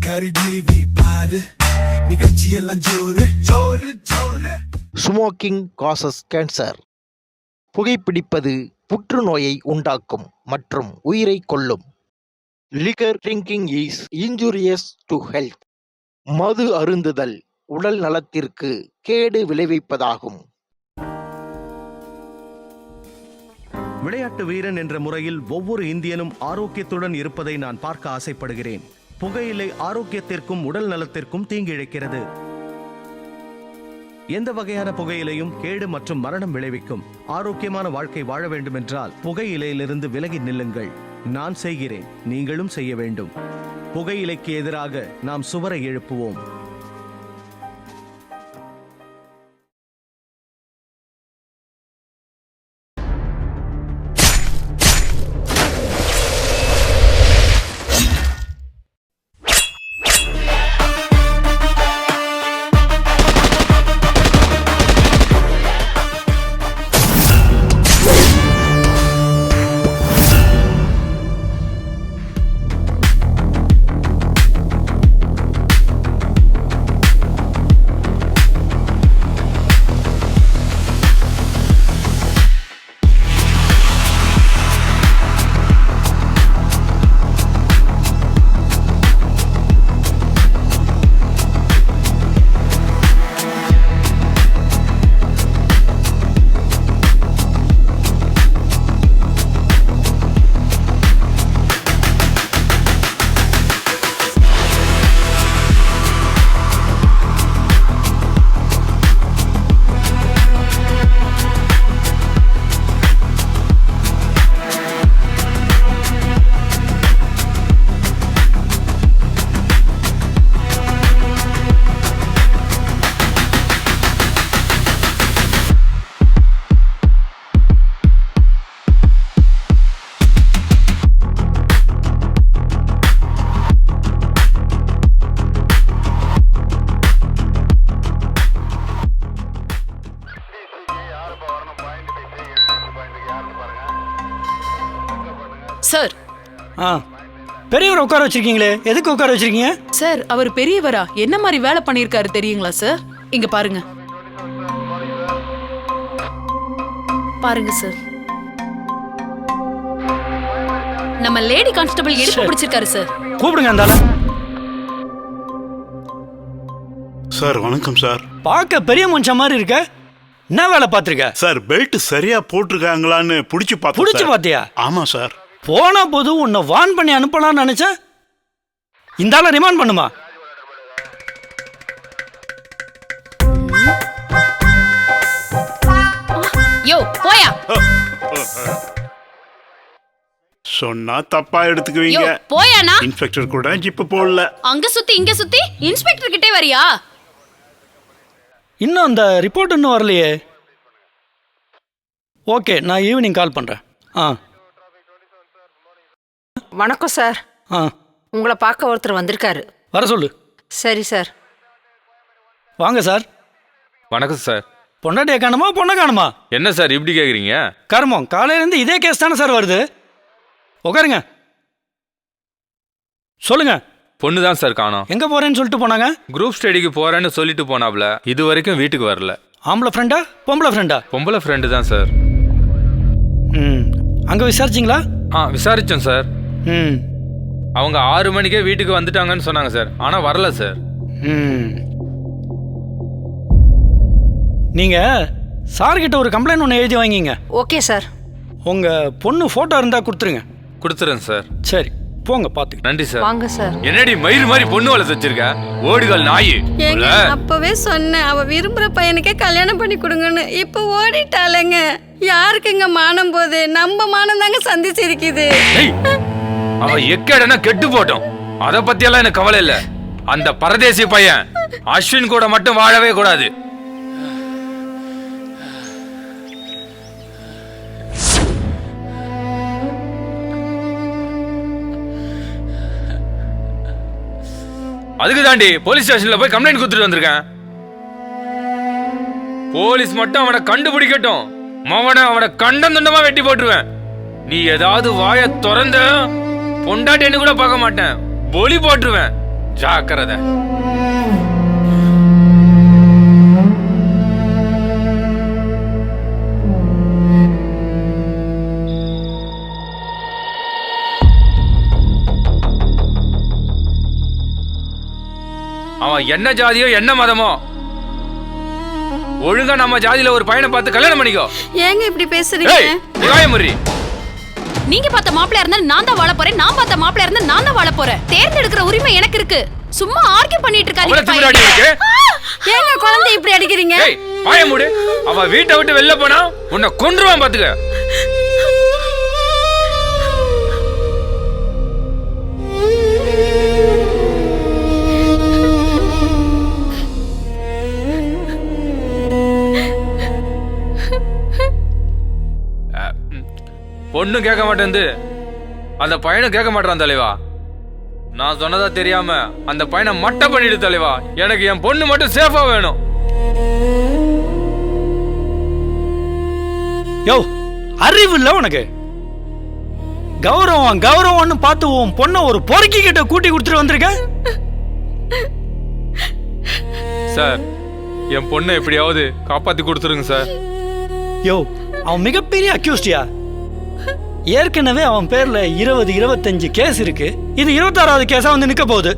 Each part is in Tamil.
கரி டிவி பாரு. ஸ்மோக்கிங் காசஸ் கேன்சர் புகைப்பிடிப்பது புற்றுநோயை உண்டாக்கும் மற்றும் உயிரை கொல்லும். Liquor drinking is injurious to health மது அருந்துதல் உடல் நலத்திற்கு கேடு விளைவிப்பதாகும். விளையாட்டு வீரன் என்ற முறையில் ஒவ்வொரு இந்தியனும் ஆரோக்கியத்துடன் இருப்பதை நான் பார்க்க ஆசைப்படுகிறேன். புகையிலை ஆரோக்கியத்திற்கும் உடல் நலத்திற்கும் தீங்கிழைக்கிறது. எந்த வகையான புகையிலையும் கேடு மற்றும் மரணம் விளைவிக்கும். ஆரோக்கியமான வாழ்க்கை வாழ வேண்டுமென்றால் புகையிலையிலிருந்து விலகி நில்லுங்கள். நான் செய்கிறேன். நீங்களும் செய்ய வேண்டும். புகையிலைக்கு எதிராக நாம் சுவரை எழுப்புவோம். பெரியவரை உட்கார வச்சிருக்கீங்களே? எதுக்கு உட்கார வச்சிருக்கீங்க? சார் அவர் பெரியவரா? என்ன மாதிரி வேலை பண்ணியிருக்காரு தெரியுங்களா சார்? இங்க பாருங்க. பாருங்க சார். நம்ம லேடி கான்ஸ்டபிள் எடுப்பு சரி. பிடிச்சிருக்காரு சார். கூப்பிடுங்க அந்த ஆளை. சார் வணக்கம் சார். பார்க்க பெரிய மனுஷன் மாதிரி இருக்க? என்ன வேலை பார்த்துருக்க? சார் பெல்ட் சரியா போட்டிருக்காங்களான்னு புடிச்சு பார்த்தேன் புடிச்சு சார். பார்த்தியா? ஆமா சார். போன போது உன்னை வான் பண்ணி அனுப்பலாம்னு நினைச்சேன். இந்த ஆளை ரிமாண்ட் பண்ணுமா? யோ போயா. சொன்னா தப்பா யோ எடுத்துக்குவீங்க போயாண்ணா இன்ஸ்பெக்டர் கூட ஜிப்பு போடல. அங்க சுத்தி இங்க சுத்தி இன்ஸ்பெக்டர் கிட்டே வரியா? இன்னும் அந்த ரிப்போர்ட் இன்னும் வரலையே. ஓகே நான் ஈவினிங் கால் பண்ணுறேன் ஆ. வணக்கம் சார். ஆ. உங்களை பார்க்க ஒருத்தர் வந்திருக்காரு. வர சொல்லு. சரி சார். வாங்க சார். வணக்கம் சார். பொண்டாட்டியை காணுமா பொண்ணை காணுமா? என்ன சார் இப்படி கேட்குறீங்க கர்மம். காலையிலேருந்து இதே கேஸ் தானே சார் வருது. உட்காருங்க. சொல்லுங்க. பொண்ணு தான் சார் காணோம். எங்கே போகிறேன்னு சொல்லிட்டு போனாங்க? குரூப் ஸ்டடிக்கு போறேன்னு சொல்லிட்டு போனாப்ல. இது வரைக்கும் வீட்டுக்கு வரல. ஆம்பளை ஃப்ரெண்டா பொம்பளை ஃப்ரெண்டா பொம்பளை ஃப்ரெண்டு தான் சார். ம். அங்கே விசாரிச்சிங்களா? ஆ விசாரிச்சோம் சார். ம். அவங்க ஆறு மணிக்கே வீட்டுக்கு வந்துட்டாங்கன்னு சொன்னாங்க சார். ஆனால் வரல சார். ம். நீங்கள் சார்கிட்ட ஒரு கம்ப்ளைண்ட் ஒன்று எழுதி வாங்கிங்க. Okay sir. உங்கள் பொண்ணு ஃபோட்டோ இருந்தால் கொடுத்துருங்க. கொடுத்துறேன் சார். சரி போங்க பார்த்துக்கிட்டு நன்றி சார். வாங்க சார். என்னடி மயிறு மாதிரி பொண்ணு வளர்த்து வச்சிருக்க? ஓடுகால் நாய். அப்பவே சொன்னேன் அவ விரும்புற பையனுக்கே கல்யாணம் பண்ணி கொடுங்கன்னு. இப்ப ஓடிட்டாளேங்க. யாருக்குங்க மானம் போது? நம்ம மானம் தாங்க சந்திச்சிருக்குது. அவ எக்கடனா கெட்டு போட்டோம். அத பத்தி எல்லாம் எனக்கு கவலை இல்ல. அந்த பரதேசி பையன் அஸ்வின் கூட மட்டும் வாழவே கூடாது. அதுக்கு தாண்டி போலீஸ் ஸ்டேஷன்ல போய் கம்ப்ளைண்ட் கொடுத்துட்டு வந்திருக்கேன். போலீஸ் மட்டும் அவனை கண்டுபிடிக்கட்டும். மவனை அவனை கண்டம் துண்டமா வெட்டி போட்டுருவேன். நீ ஏதாவது வாய திறந்த பொண்டாட்டின்னு கூட பார்க்க மாட்டேன். பொலி போட்டுருவேன். ஜாக்கிரதை. அவன் என்ன ஜாதியோ என்ன மதமோ? ஒழுங்கா நம்ம ஜாதியில ஒரு பையனை பார்த்து கல்யாணம் பண்ணிக்கோ. ஏங்க இப்படி பேசுறீங்க? ஏய். நீங்க பார்த்த மாப்பிளையா இருந்தா நான் தான் வாழ போறேன். நான் பார்த்த மாப்பிளையா இருந்தா நான் தான் வாழ போறேன். தேர்ந்தெடுக்கிற உரிமை எனக்கு இருக்கு. சும்மா ஆர்கியூ பண்ணிட்டு அவளை திமிராடி இருக்காதீங்க இருக்கு. ஏங்க குழந்தை இப்படி அடிக்கிறீங்க? மூடு. அவ வீட்டை விட்டு வெளில போனா உன்னை கொன்றுவான் பாத்துக்க. பொண்ணு கேட்க மாட்டேந்து. அந்த பையனும் கேட்க மாட்டான் தலைவா. நான் சொன்னதா தெரியாம அந்த பையனை மட்டை பண்ணிடு தலைவா. எனக்கு என் பொண்ணு மட்டும் சேஃபா வேணும். யோ அறிவு இல்ல உனக்கு. கௌரவம் கௌரவம்னு பார்த்து உன் பொண்ணை ஒரு பொறுக்கி கிட்ட கூட்டி கொடுத்துட்டு வந்திருக்க? சார் என் பொண்ணை எப்படியாவது காப்பாத்தி கொடுத்துருங்க சார். யோ அவன் மிகப்பெரிய அக்யூஸ்டியா ஏற்கனவே அவன் பேர்ல இருபது இருபத்தஞ்சு கேஸ் இருக்கு. இது இருபத்தாறாவது கேஸா வந்து நிக்க போகுது.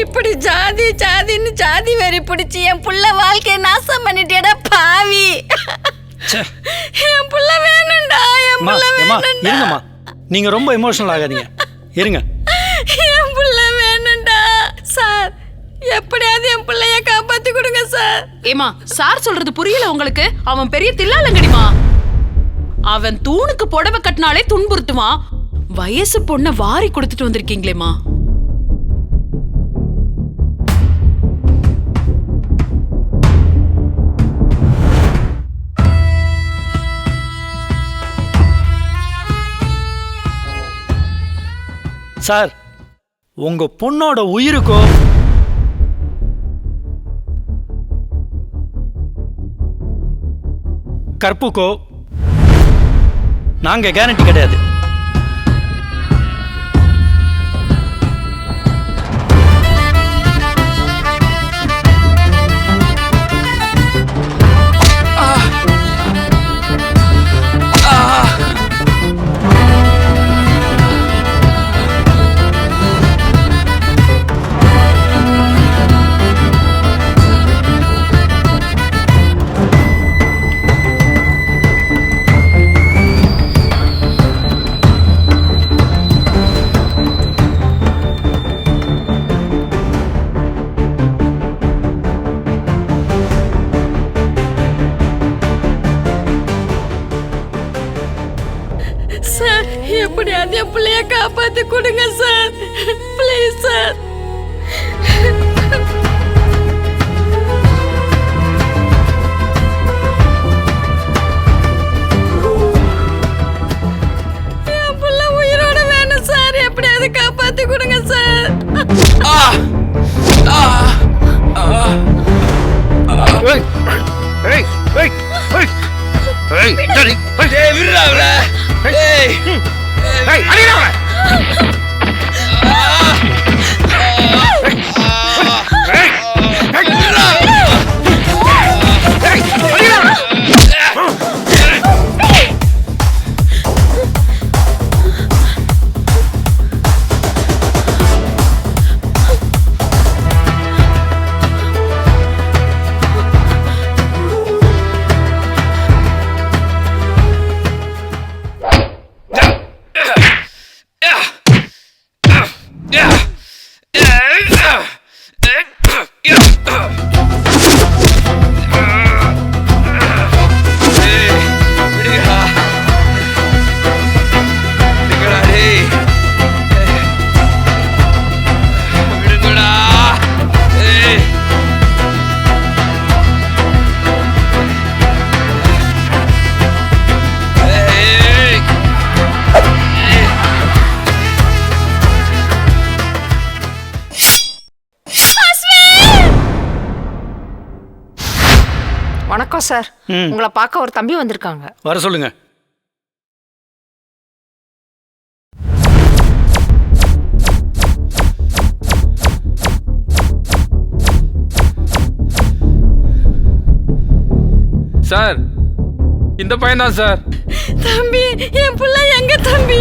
இப்படி ஜாதி ஜாதின்னு ஜாதி வெறி பிடிச்சி என் புள்ள வாழ்க்கைய நாசம் பண்ணிட்டேடா பாவி. என் புள்ள வேணும்டா என் புள்ள வேணும்டா. இருங்கம்மா. நீங்க ரொம்ப எமோஷனல் ஆகாதீங்க. இருங்க. என் புள்ள வேணும்டா சார். எப்படியாவது என் பிள்ளைய காப்பாத்தி கொடுங்க சார். ஏமா சார் சொல்றது புரியல உங்களுக்கு? அவன் பெரிய தில்லாலங்கடிமா அவன் தூணுக்கு புடவை கட்டினாலே துன்புறுத்துவான். வயசு பொண்ண வாரி கொடுத்துட்டு வந்திருக்கீங்களேமா சார் உங்க பொண்ணோட உயிருக்கோ? கற்புக்கோ? நாங்கள் கேரண்டி கிடையாது. எப்படியாவது என் பிள்ளைய காப்பாத்தி கொடுங்க சார் ப்ளீஸ் சார் என் புள்ள உயிரோட வேணும் சார் எப்படியாவது காப்பாத்தி கொடுங்க சார் வணக்கம் சார். உங்களை பார்க்க ஒரு தம்பி வந்திருக்காங்க. வர சொல்லுங்க. சார் இந்த பையன் தான் சார். தம்பி என் பிள்ளை எங்க தம்பி?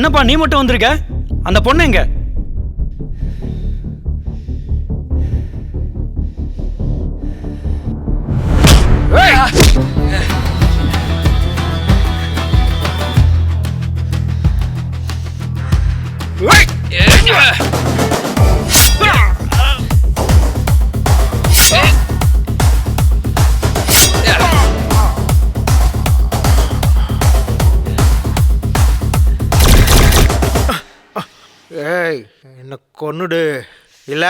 என்னப்பா நீ மட்டும் வந்திருக்க? அந்த பொண்ணு எங்க? என்ன கொன்னுடு? இல்ல?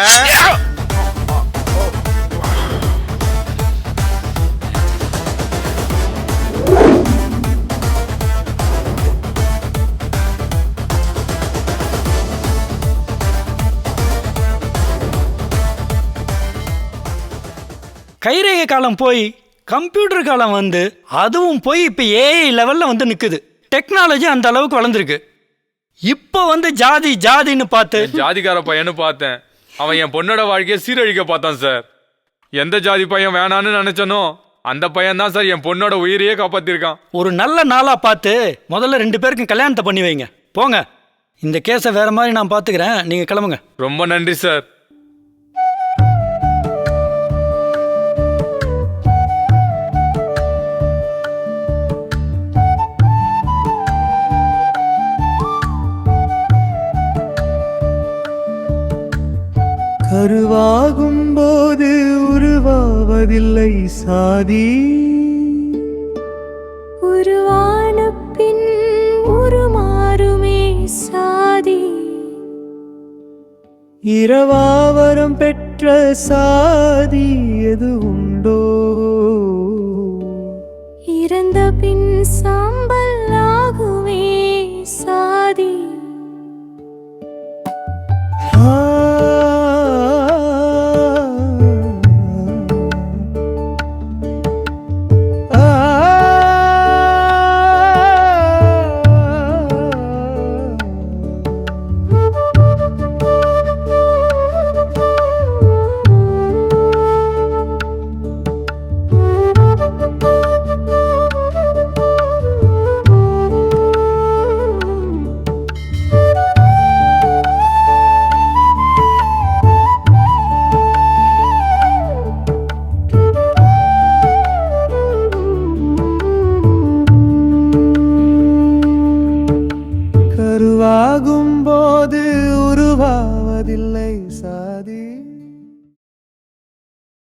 கைரேகை காலம் போய் கம்ப்யூட்டர் காலம் வந்து அதுவும் போய் இப்போ ஏஐ லெவலில் வந்து நிற்குது டெக்னாலஜி அந்த அளவுக்கு வளர்ந்துருக்கு. இப்போ வந்து ஜாதி ஜாதின்னு பார்த்து ஜாதிக்கார பையன்னு பார்த்தேன். அவன் என் பொண்ணோட வாழ்க்கையை சீரழிக்க பார்த்தான் சார். எந்த ஜாதி பையன் வேணான்னு நினைச்சனோ அந்த பையன் தான் சார் என் பொண்ணோட உயிரையே காப்பாத்திருக்கான். ஒரு நல்ல நாளாக பார்த்து முதல்ல ரெண்டு பேருக்கும் கல்யாணத்தை பண்ணி வைங்க. போங்க. இந்த கேஸை வேற மாதிரி நான் பார்த்துக்கிறேன். நீங்கள் கிளம்புங்க. ரொம்ப நன்றி சார். கருவாகும் போது உருவாவதில்லை சாதி. உருவான பின் உருமாறுமே சாதி. இரவாவரம் பெற்ற சாதி எது உண்டோ? இறந்த பின் சாம்பல் ஆகுமே சாதி.